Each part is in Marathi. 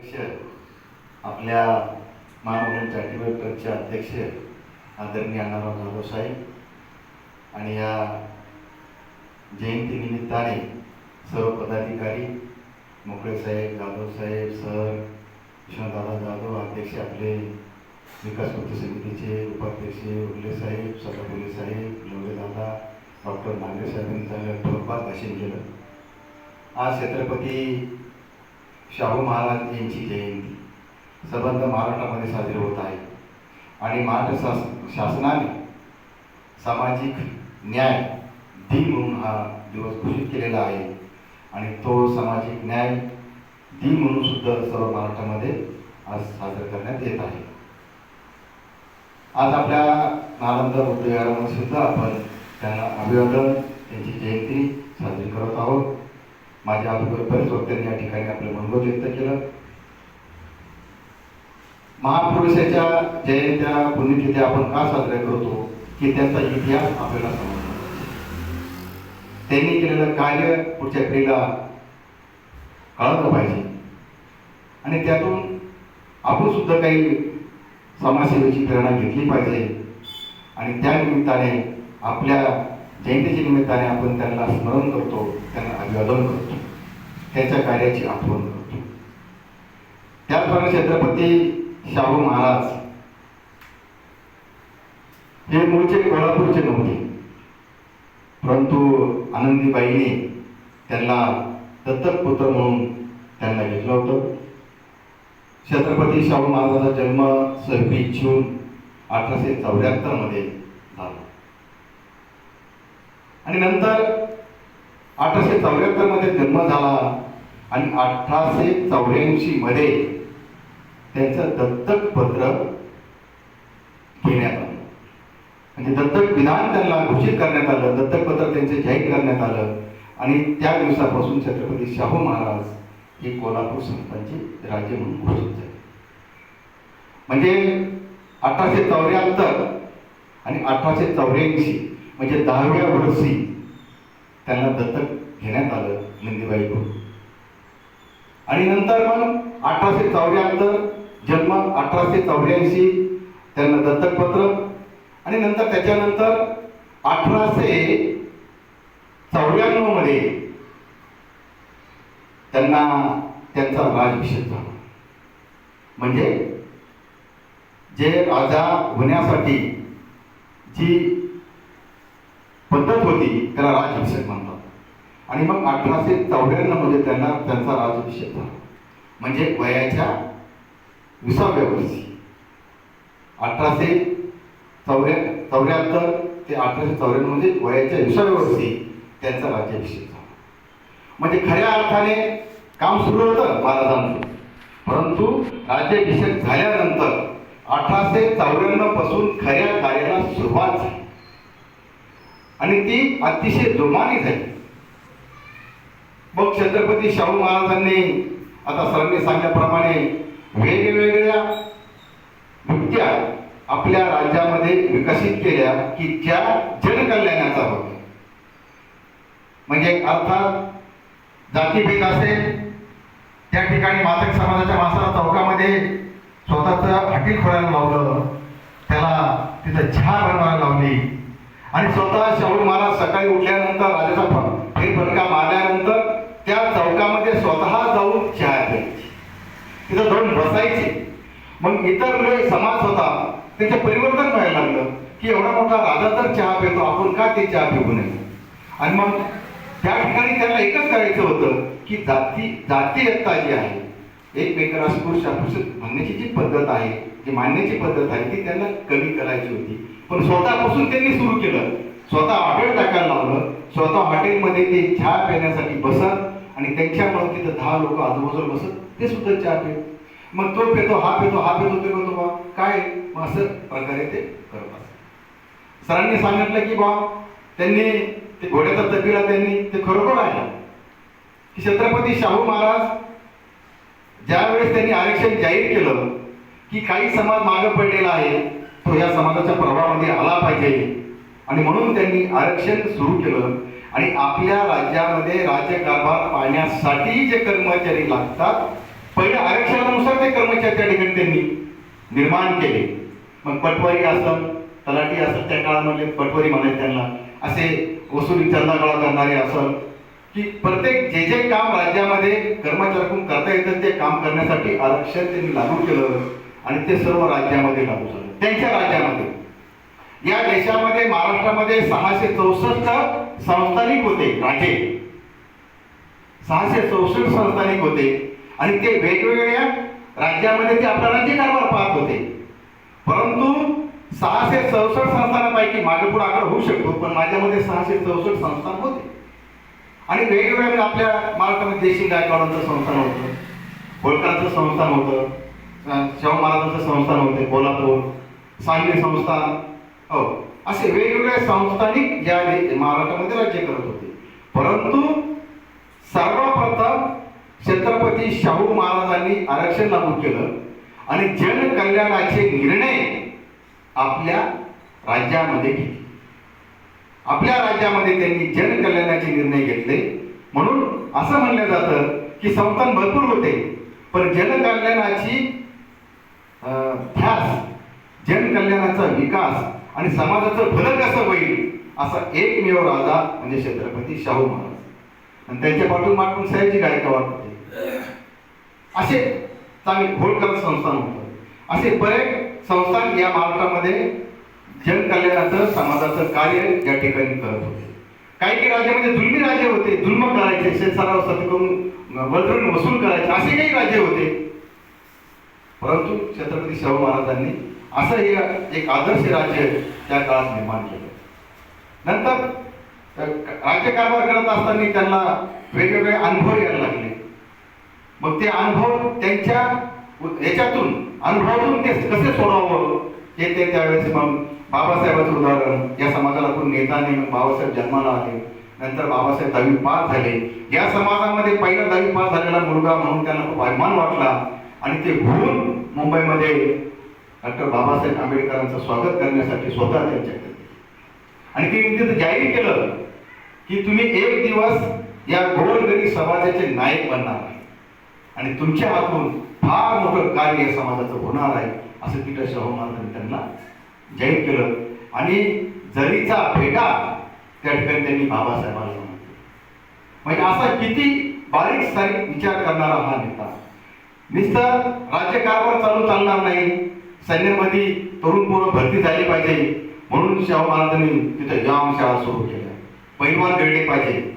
अध्यक्ष आपल्या महामंडळ चॅरिटेबल ट्रस्टचे अध्यक्ष आदरणीय अण्णाराव जाधव साहेब आणि या जयंतीनिमित्ताने सर्व पदाधिकारी मोकळे साहेब जाधव साहेब सर विष्णुदादा जाधव अध्यक्ष आपले विकास कृती समितीचे उपाध्यक्ष उर्ले साहेब सदापुले साहेब लोळे दादा डॉक्टर नागरे साहेबांनी चांगलं ठोकबाद भाषण केलं आज छत्रपती शाहू महाराज यांची जयंती सबंध महाराष्ट्रामध्ये साजरी होत आहे. आणि महाराष्ट्र शास शासनाने सामाजिक न्याय दिन म्हणून हा दिवस घोषित केलेला आहे. आणि तो सामाजिक न्याय दिन म्हणून सुद्धा सर्व महाराष्ट्रामध्ये आज साजरा करण्यात येत आहे. आज आपल्या नालंद बुद्धविहारामध्ये सुद्धा आपण त्यांना अभिवादन त्यांची जयंती साजरी करत आहोत. माझ्या अगोदर बरेच वक्त्यांनी या ठिकाणी आपलं मनोगत व्यक्त केलं. महापुरुषाच्या जयंत्या पुण्यतिथी आपण का साजऱ्या करतो की त्यांचा इतिहास आपल्याला समजतो. त्यांनी केलेलं कार्य पुढच्या पिढीला कळलं पाहिजे. आणि त्यातून आपण सुद्धा काही समाजसेवेची प्रेरणा घेतली पाहिजे. आणि त्या निमित्ताने आपल्या जयंतीच्या निमित्ताने आपण त्यांना स्मरण करतो त्यांना अभिवादन करतो. त्यांच्या कार्याची आठवण करतो. त्याचप्रमाणे छत्रपती शाहू महाराज हे मूळचे कोल्हापूरचे नव्हते. परंतु आनंदीबाईने त्यांना दत्तक पुत्र म्हणून त्यांना घेतलं होतं. छत्रपती शाहू महाराजांचा जन्म सव्वीस जून अठराशे चौऱ्याहत्तरमध्ये झाला. आणि नंतर अठराशे चौऱ्याहत्तरमध्ये जन्म झाला आणि अठराशे चौऱ्याऐंशी मध्ये त्यांचं दत्तक पत्र घेण्यात आलं. म्हणजे दत्तक विधान त्यांना घोषित करण्यात आलं दत्तक पत्र त्यांचे जाहीर करण्यात आलं आणि त्या दिवसापासून छत्रपती शाहू महाराज हे कोल्हापूर संस्थांचे राज्य म्हणून घोषित झाले. म्हणजे अठराशे चौऱ्याहत्तर आणि अठराशे चौऱ्याऐंशी म्हणजे दहाव्या वर्षी त्यांना दत्तक घेण्यात आलं नंदीबाईकडून आणि नंतर मग अठराशे चौऱ्याहत्तर जन्म अठराशे चौऱ्याऐंशी त्यांना दत्तकपत्र. आणि नंतर त्याच्यानंतर अठराशे चौऱ्याण्णवमध्ये त्यांना त्यांचा राजभिषेक झाला. म्हणजे जे राजा होण्यासाठी जी पद्धत होती त्याला राजभिषेक म्हणतात. आणि मग अठराशे चौऱ्याण्णवमध्ये त्यांना त्यांचा राजाभिषेक झाला. म्हणजे वयाच्या विसाव्या वर्षी. अठराशे चौऱ्या चौऱ्याहत्तर ते अठराशे चौऱ्याण्णवमध्ये वयाच्या विसाव्या वर्षी त्यांचा राज्याभिषेक झाला. म्हणजे खऱ्या अर्थाने काम सुरू होतं महाराजांचं. परंतु राज्याभिषेक झाल्यानंतर अठराशे चौऱ्याण्णवपासून खऱ्या कार्याला सुरुवात झाली. आणि ती अतिशय जोमाने झाली. मग छत्रपती शाहू महाराजांनी आता सरांनी सांगल्याप्रमाणे वेगवेगळ्या नृत्या आपल्या राज्यामध्ये विकसित केल्या की ज्या जनकल्याणाचा होत्या म्हणजे अर्थात जातीभेद असेल त्या ठिकाणी मातक समाजाच्या माणसाला चौकामध्ये स्वतःचं हॉटेल खोळायला लावलं त्याला तिथं चहा बनवायला लावली आणि स्वतः शाहू महाराज सकाळी उठल्यानंतर राजाचा फेरफटका मारल्यानंतर त्या चौकामध्ये स्वतः जाऊन चहा प्यायची तिथं जाऊन बसायचे. मग इतर समाज होता त्याचे परिवर्तन व्हायला लागलं की एवढा मोठा राजा तर चहा पितो आपण का ते चहा पिऊ नये? आणि मग त्या ठिकाणी त्याला एकच करायचं होतं की जाती जातीयत्ता जी आहे एकमेकाला स्पुरुष म्हणण्याची जी पद्धत आहे जी मानण्याची पद्धत आहे ती त्यांना कमी करायची होती. पण स्वतःपासून त्यांनी सुरू केलं. स्वतः हॉटेल टाकायला लावलं. स्वतः हॉटेलमध्ये ते चहा पिण्यासाठी बसत आणि त्यांच्यामुळे तिथं दहा लोक आजूबाजूला बसत. ते सुद्धा चहा पित. मग तो पेतो हा पेतो हा पेतो ते पेतो बा काय मग असं प्रकारे ते करत असत सरांनी सांगितलं की बा त्यांनी ते घोड्याचा तपिला त्यांनी ते खरोखर आहे. की छत्रपती शाहू महाराज ज्यावेळेस त्यांनी आरक्षण जाहीर केलं की काही समाज मागे पडलेला आहे तो या समाजाच्या प्रभावामध्ये आला पाहिजे. आणि म्हणून त्यांनी आरक्षण सुरू केलं. आणि आपल्या राज्यामध्ये राज्यकारभार पाहण्यासाठी जे कर्मचारी लागतात पहिल्या आरक्षणानुसार ते कर्मचारी त्या ठिकाणी त्यांनी निर्माण केले. मग पटवारी असं तलाठी असं त्या काळामध्ये पटवारी म्हणायचे त्यांना. असे वसुली चंदा गोळा करणारे असं की प्रत्येक जे जे काम राज्यामध्ये कर्मचाऱ्याकडून करता येतं ते काम करण्यासाठी आरक्षण त्यांनी लागू केलं. आणि ते सर्व राज्यामध्ये लागू झालं. त्यांच्या राज्यामध्ये. या देशामध्ये महाराष्ट्रामध्ये सहाशे चौसष्ट संस्थानिक होते राजे. सहाशे चौसष्ट संस्थानिक होते. आणि ते वेगवेगळ्या राज्यामध्ये ते आपला राज्य कारभार पाहत होते. परंतु सहाशे चौसष्ट संस्थानापैकी मागे पुढे आकडा होऊ शकतो पण माझ्यामध्ये सहाशे चौसष्ट संस्थान होते. आणि वेगवेगळ्या आपल्या महाराष्ट्रामध्ये देशी गायकवाडांचं संस्थान होतं होळकरांचं संस्थान होतं शाहू महाराजांचं संस्थान होते कोल्हापूर सांगली संस्थान हो. असे वेगवेगळ्या संस्थानिक या महाराष्ट्रामध्ये राज्य करत होते. परंतु सर्वप्रथम छत्रपती शाहू महाराजांनी आरक्षण लागू केलं आणि जनकल्याणाचे निर्णय आपल्या राज्यामध्ये घेतले. आपल्या राज्यामध्ये त्यांनी जनकल्याणाचे निर्णय घेतले. म्हणून असं म्हणलं जातं की संस्थान भरपूर होते पण जनकल्याणाची ध्यास जनकल्याणाचा विकास आणि समाजाचं भलं कसं होईल असा एकमेव राजा म्हणजे छत्रपती शाहू महाराज. आणि त्यांच्या पाठून मागून सयाजी गायकवाड होते. असे चांगले होळकर संस्थान होतं. असे बरेच संस्थान या महाराष्ट्रामध्ये जनकल्याणाचं समाजाचं कार्य या ठिकाणी करत होते. काही काही राज्यामध्ये जुलमी राजे होते जुल्म करायचे शेतसराव सती करून वळवून वसूल करायचे असे काही राजे होते. परंतु छत्रपती शाहू महाराजांनी असं हे एक आदर्श राज्य त्या काळात निर्माण केलं. नंतर राज्यकारभार करत असताना त्यांना वेगवेगळे अनुभव यायला लागले. मग ते अनुभव त्यांच्या याच्यातून अनुभवातून ते कसे सोडावं हे ते त्यावेळेस मग बाबासाहेबांचं उदाहरण या समाजाला कोण नेता नाही बाबासाहेब जन्माला आले. नंतर बाबासाहेब दहावी पास झाले. या समाजामध्ये पहिला दहावी पास झालेला मुलगा म्हणून त्यांना खूप अभिमान वाटला. आणि ते घेऊन मुंबईमध्ये डॉक्टर बाबासाहेब आंबेडकरांचं स्वागत करण्यासाठी स्वतः त्यांच्याकडे आणि त्यांनी तिथं जाहीर केलं की तुम्ही एक दिवस या गोरगरीब समाजाचे नायक बनणार आहे. आणि तुमच्या हातून फार मोठं कार्य समाजाचं होणार आहे असं तिथं शाहू महाराजांनी त्यांना जाहीर केलं. आणि जरीचा भेटा त्या ठिकाणी त्यांनी बाबासाहेबांना म्हणजे असा किती बारीक सारीक विचार करणारा हा नेता. नुसतं राज्यकारभार चालू चालणार नाही सैन्यामध्ये तरुण पोरं भरती झाली पाहिजे. म्हणून शाहू महाराजांनी तिथं जाम शाळा सुरू केल्या. पैलवान घडले पाहिजे.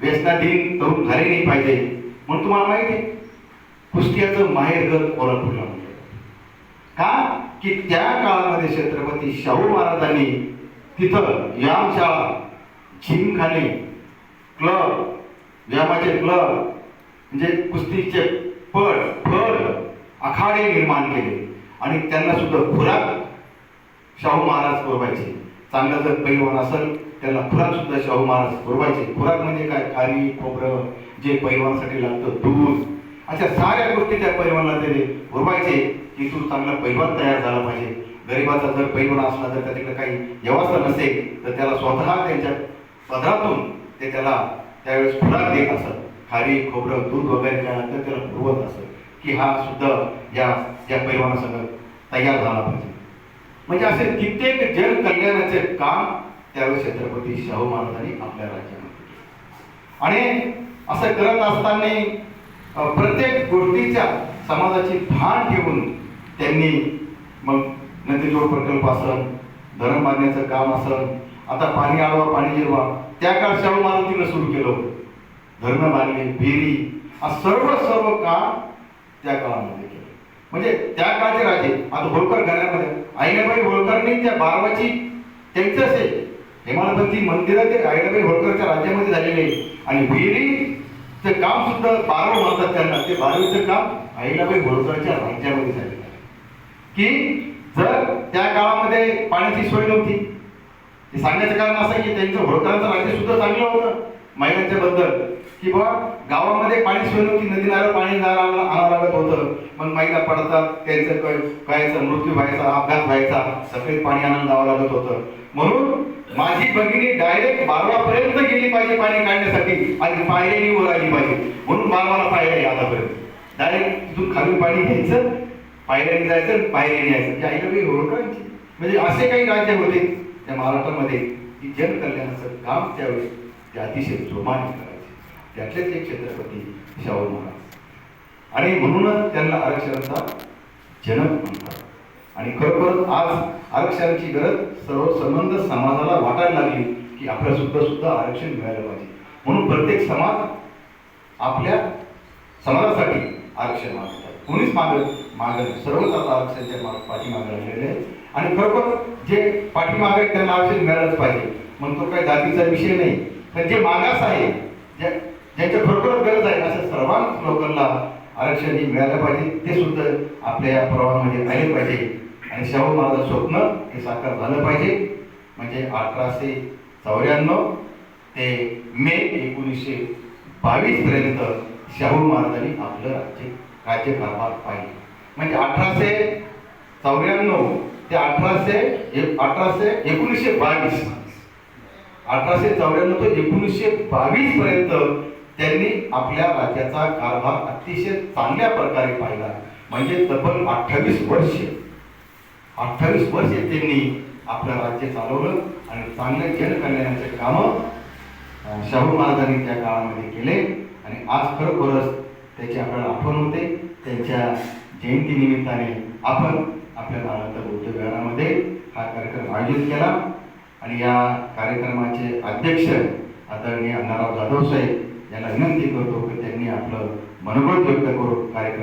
व्यसनाधीन तरुण झाले नाही पाहिजे. म्हणून तुम्हाला माहिती आहे कुस्त्याचं माहेरघर कोल्हापूरला का? की त्या काळामध्ये छत्रपती शाहू महाराजांनी तिथं यामशाळा जिमखाने क्लब व्यायामाचे क्लब म्हणजे कुस्तीचे पट फळ आखाडे निर्माण केले. आणि त्यांना सुद्धा खुराक शाहू महाराज पुरवायचे. चांगला जर पैलवान असेल त्याला खुराक सुद्धा शाहू महाराज पुरवायचे. खुराक म्हणजे काय? खारी खोबरं जे पैलवानासाठी लागतं दूध. अशा साऱ्या गोष्टी त्या पैलवानला ते पुरवायचे की तू चांगला पैलवान तयार झाला पाहिजे. गरिबाचा जर पैलवान असला तर त्याच्याकडे काही व्यवस्था नसेल तर त्याला स्वतः त्यांच्या पदरातून ते त्याला त्यावेळेस खुराक देत असत. खारी खोबरं दूध वगैरे काय लागतं त्याला पुरवत असत. की हा सुद्धा या या पैलवानासंग तयार झाला पाहिजे. म्हणजे असे कित्येक जन कल्याणाचे काम त्यावेळी छत्रपती शाहू महाराजांनी आपल्या राज्यामध्ये केले. आणि असं करत असताना प्रत्येक गोष्टीच्या समाजाची भान ठेवून त्यांनी मग नदीजोड प्रकल्प असन धरण बांधण्याचं काम असन आता पाणी आडवा पाणी जिरवा त्या काळ शाहू महाराजांनी सुरू केलं. होतं धरणं बांधली विहिरी सर्व सर्व काम त्या काळामध्ये केलं. म्हणजे त्या काळचे राजे आता होळकर घरामध्ये आईनाबाई होळकरनी त्या बारवाची त्यांचंच आहे हेमाडपंथी मंदिरं ते आईनाबाई होळकरच्या राज्यामध्ये झालेले आहे. आणि विहिरीचं काम सुद्धा बारव म्हणतात त्यांना. ते बारवीचं काम आईनाबाई होळकरच्या राज्यामध्ये झालेलं आहे. की जर त्या काळामध्ये पाण्याची सोय नव्हती हे सांगण्याचं कारण असं आहे की त्यांचं होळकरांचं राज्य सुद्धा चांगलं होतं. महिलांच्या बद्दल. की बा गावामध्ये पाणी सोय नव्हती नदी नारळ पाणी आणावं लागत होतं. मग महिला पडतात त्यांचं काय मृत्यू व्हायचा अपघात व्हायचा. सफेद पाणी आणून जावं लागत होतं. म्हणून माझी भगिनी डायरेक्ट बारवापर्यंत गेली पाहिजे पाणी काढण्यासाठी आणि पायऱ्यानी वर आली पाहिजे. म्हणून बारवाला पायऱ्या आतापर्यंत डायरेक्ट तिथून खाली पाणी घ्यायचं पायऱ्याने जायचं आणि पायऱ्याने यायचं. या आईला काही ओळखायची. म्हणजे असे काही राज्य होते त्या महाराष्ट्रामध्ये की जनकल्याणाचं काम त्यावेळेस ते अतिशय जोमाने करायचे. त्यातलेच एक छत्रपती शाहू महाराज. आणि म्हणूनच त्यांना आरक्षणाचा जनक म्हणतात. आणि खरोखर आज आरक्षणाची गरज सर्व संबंध समाजाला वाटायला लागली की आपल्या सुद्धा सुद्धा आरक्षण मिळालं पाहिजे. म्हणून प्रत्येक समाज आपल्या समाजासाठी आरक्षण मागतात कोणीच मागत मागत सर्वच आता आरक्षणाच्या माग पाठीमागे राहिलेले आहेत. आणि खरोखर जे पाठीमागे आहेत त्यांना आरक्षण मिळालंच पाहिजे. मग तो काही जातीचा विषय नाही. पण जे मागास आहे ज्या ज्यांच्या खरोखर गरज आहे अशा सर्वांच लोकांना आरक्षण हे मिळालं पाहिजे. ते सुद्धा आपल्या या प्रवाहामध्ये आले पाहिजे. आणि शाहू महाराज स्वप्न हे साकार झालं पाहिजे. म्हणजे अठराशे चौऱ्याण्णव ते मे एकोणीसशे बावीसपर्यंत शाहू महाराजांनी आपलं राज्य राज्यकारभार पाहिजे म्हणजे अठराशे चौऱ्याण्णव ते अठराशे अठराशे एकोणीसशे बावीस अठराशे चौऱ्याण्णव ते एकोणीसशे बावीसपर्यंत त्यांनी आपल्या राज्याचा कारभार अतिशय चांगल्या प्रकारे पाहिला. म्हणजे तब्बल अठ्ठावीस वर्ष. अठ्ठावीस वर्ष त्यांनी आपलं राज्य चालवलं आणि चांगल्या जनकल्याणाचे कामं शाहू महाराजांनी त्या काळामध्ये केले. आणि आज खरोखरच त्याची आपल्याला आठवण होते. त्यांच्या जयंतीनिमित्ताने आपण आपल्या नालंदा बौद्धविहारामध्ये हा कार्यक्रम आयोजित केला. आणि या कार्यक्रमाचे अध्यक्ष आदरणीय अण्णाराव जाधव साहेब याला विनंती करतो की त्यांनी आपलं मनोबल व्यक्त करून कार्यक्रम